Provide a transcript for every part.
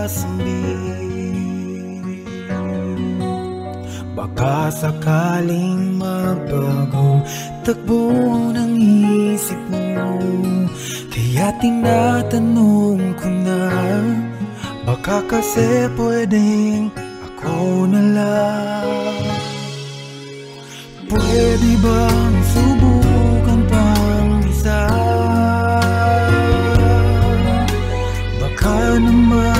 sasambit Baka sakaling magbago Takbo ng isip mo Kaya tinatanong ko na Baka kasi pwedeng ako na lang Pwede bang subukan pang isa? Baka naman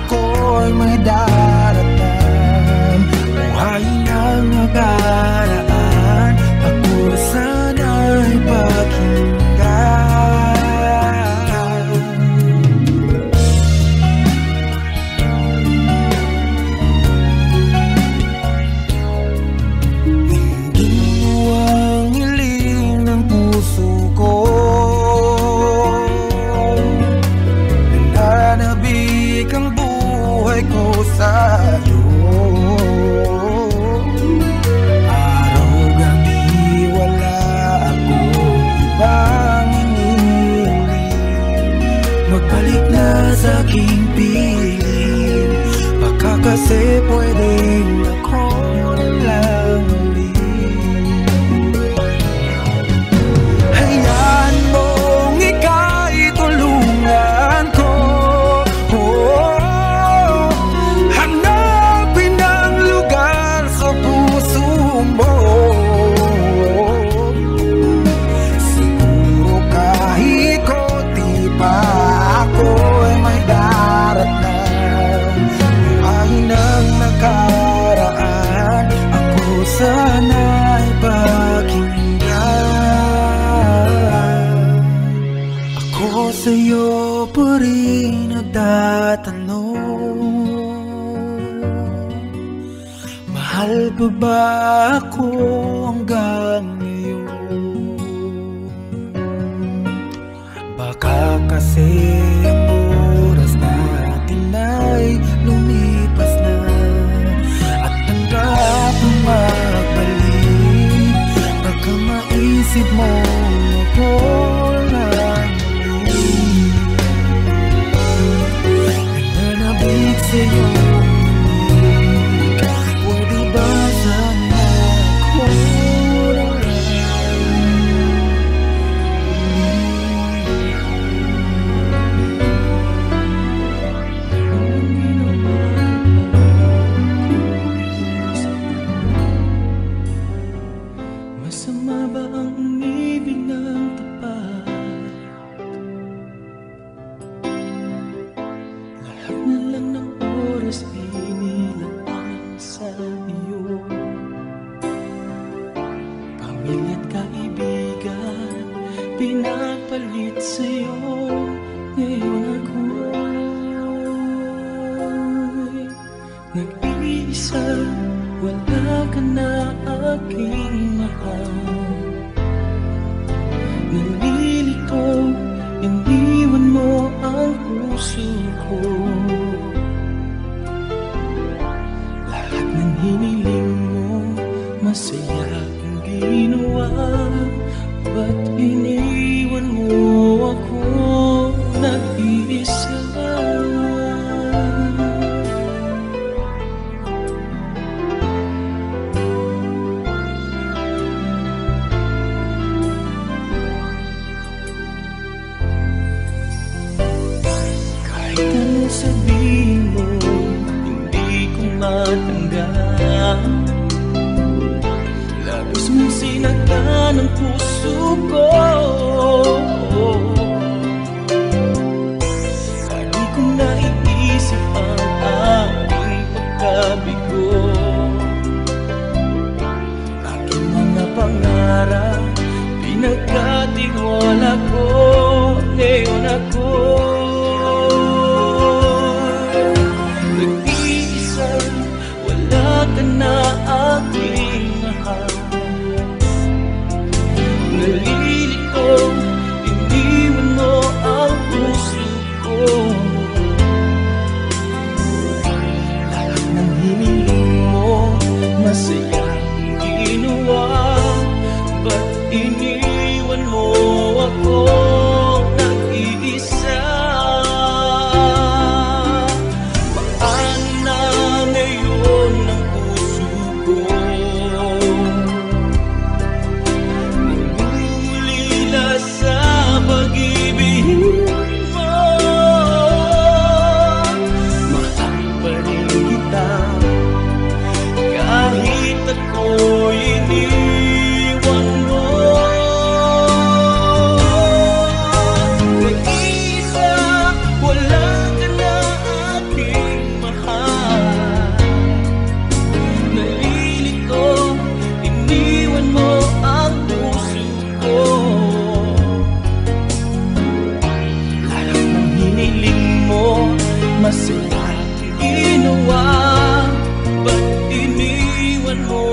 ako'y may daratan Baka kasi pwedeng ako lang nagtatanong Mahal pa ba ako hanggang ngayon? Baka kasi Lahat na lang ng oras inilaan sa iyo. Pamilya't kaibigan Pinagpalit sa'yo. Ngayon ako'y Nag-iisa. Wala ka na aking mahal. Nalilito Iniwan mo ang puso ko Sabihin mo Hindi ko matanggap. Labis mong sinagdan ang puso ko masaya ginawa Ba't iniwan mo